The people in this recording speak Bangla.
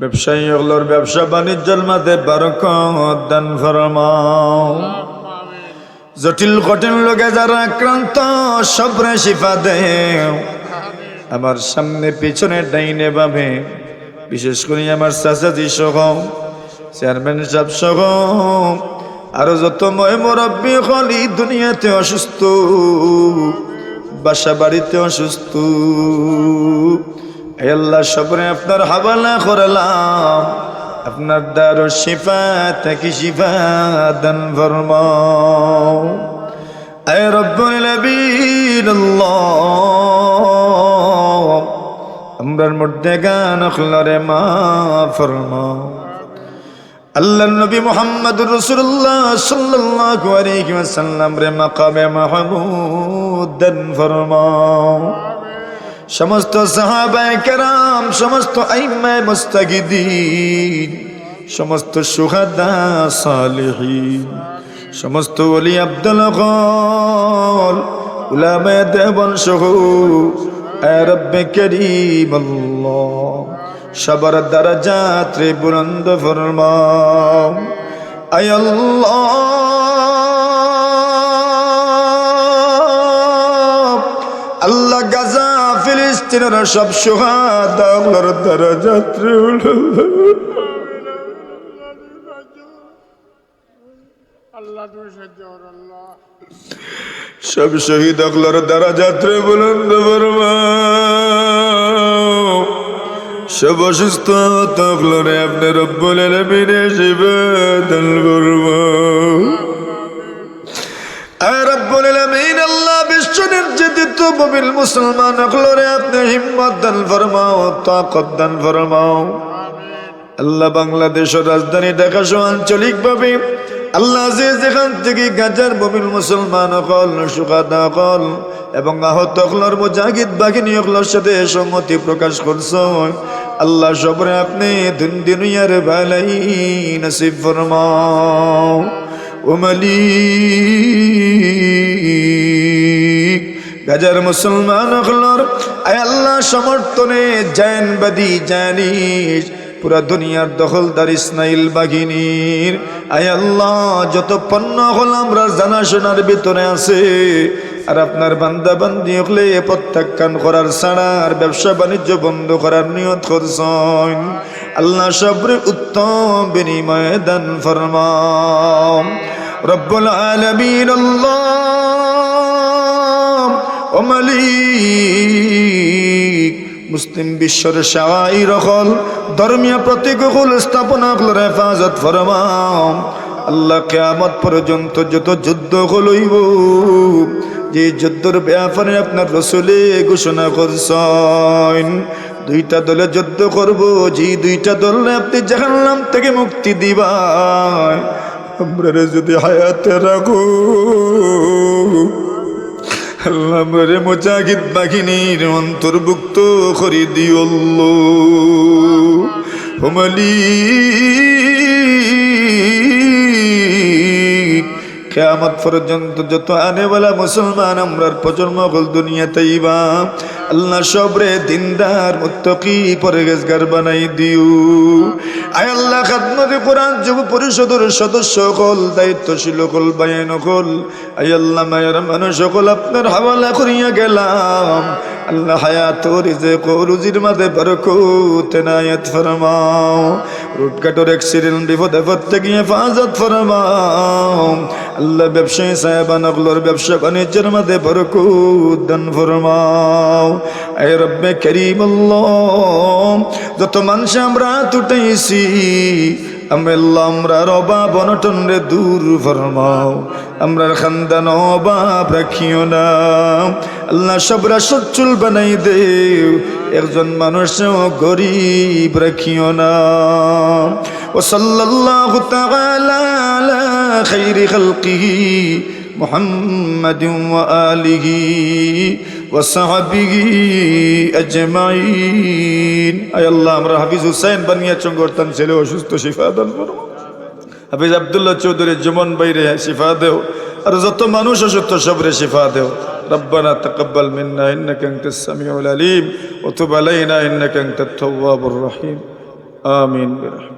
ব্যবসায়ী হলোর ব্যবসা বাণিজ্যের মাঝে বারকত দান ফরমাও। জটিল কঠিন লোকে যারা আক্রান্ত, সবরে শিফা দেও। আমার সামনে পিছনে ডাইনে বামে, বিশেষ করে আমার চাচাজি সহ, চেয়ারম্যান সাহেব সহ, আরও যত ময় মুরব্বী হলি দুনিয়াতে অসুস্থ, বাসা বাড়িতে অসুস্থ। আল্লাহ, সবরে আপনার হাবালা করলাম। আপনার দার শিফা থেকে শিফা দান ফরমাও। আয় রব্বুল আল্লাহ, আমরার মধ্যে গান অখলরে মা ফরমাও। আল্লাহ নবী মোহাম্মদ রসুল্লাহ সাল্লাল্লাহু আলাইহি ওয়াসাল্লাম রে মাকামে মাহমুদ দান ফরমাও। সমস্ত সাহাবায়ে কেরাম, সমস্ত আইম্মায়ে মুস্তাগিদিন, সমস্ত সুহাদা সালিহিন, সমস্ত ওলি আব্দুল গল উলামায়ে দেবন সহ রব্বে করিম সবার দ্বারা যাত্রে বুলন্দ ফরমাও, আয় আল্লাহ গাজা ফিলিস্তিনের সব সুহাদা আল্লাহর দ্বারা যাত্রে সব শহীদ আল্লাহর দ্বারা যাত্রে বুলন্দ সব অসুস্থ তকলরে আপনি রব্বুল আলামিনে শিবাদান ফরমাও। আয় রব্বুল আলামিন আল্লাহ বিশ্ব মুমিন মুসলমান অকলরে আপনি হিম্মত দান ফরমাও, তাকত দান ফরমাও। আল্লাহ বাংলাদেশের রাজধানী ঢাকা সহ আঞ্চলিকভাবে আল্লাহ যে যেখান থেকে গাজার বমিল মুসলমান অকল সুখাদা অকল এবং আহত অকলর মুজাহিদ বাহিনী অকলর সাথে সম্মতি প্রকাশ করছ আল্লাহ সবরে আপনি দিন দিনুয়ার ভালাই নসিব ফরমাও। ও মালিক গাজার মুসলমান অকলর আয় আল্লাহ, সমর্থনে জায়নবাদী জানিস। পুরা দুনিয়ার দখলদার ইসমাইল বাঘিনীর। আয় আল্লাহ, যত পণ্য হল আমরা জানাশোনার ভিতরে আছে। আর আপনার বান্দা বান্দি হলে প্রত্যাখ্যান করার ছাড়ার ব্যবসা বাণিজ্য বন্ধ করার নিয়ত করছেন। আল্লাহ সবরে উত্তম বিনিময় দান ফরমাও। রব্বুল আলামিন, আল্লাহ ও মালিক, মুসলিম বিশ্বর সাওয়াই রকল, ধর্মীয় প্রতীক হল স্থাপনা হল হেফাজত ফরমাও। আল্লাহ কেয়ামত পর্যন্ত যত যুদ্ধ হলইব যে যুদ্ধর ব্যাপারে আপনার রসুলে ঘোষণা করছেন, দুইটা দলে যুদ্ধ করব, যে দুইটা দলে আপনি জাহান্নাম থেকে মুক্তি দিবাই। আমরা যদি হায়াতে রাখো আল্লাহ মরে মুজাহিদ বাহিনীর অন্তর্ভুক্ত করে দিওল্ল হোমালি কেয়ামত পর্যন্ত যত আনেওয়ালা মুসলমান আমরার প্রজন্ম বল দুনিয়াতেই বা আল্লাহ সবরে দিনদার, মুত্তকি পরেগেজগার বানাই দিও আয় আল্লাহ খাদমতে কোরআন যুব পরিষদের সদস্য কল দায়িত্বশীল কল বায়ন কল আয় আল্লাহ মায়ের মানুষ সকল, আপনার হাওয়ালা করিয়া গেলাম। আল্লাহ হায়াত রিজেক রুজির মাঝে বরকত নায়াত ফরমাও। রুটকাটোর অ্যাক্সিডেন্ট বিপদ আপদ থেকে হেফাজত ফরমাও। আল্লাহ ব্যবসায়ী সাহেবান অগলোর ব্যবসা বাণিজ্যের মাঝে বরকত দান ফরমাও। এ রব্বে করিম আল্লাহ যত মানুষ আমরা তুটাইছি আমরা আমরা রবা বনটন রে দূর ফরমাও আমরার খানদান অবাব রাখিও না আল্লাহ সবরা সচ্ছুল বানাই দেও একজন মানুষ গরিব রাখিও না ও সাল্লাল্লাহু তাআলা আলা খাইরি খালকিহি محمد وآله وصحبه أجمعين أي الله আমরা হাফিজ হুসাইন বানিয়া চঙ্গরতান ছেলে অসুস্থ শিফা দান করো হাফিজ আব্দুল্লাহ চৌধুরী জুমন বাইরে শিফা দেও আর যত মানুষ অসুস্থ সবরে শিফা দেও ربنا تقبل منا إنك أنت السميع العليم وتب علينا إنك أنت التواب الرحيم আমিন বিরহমাতিকা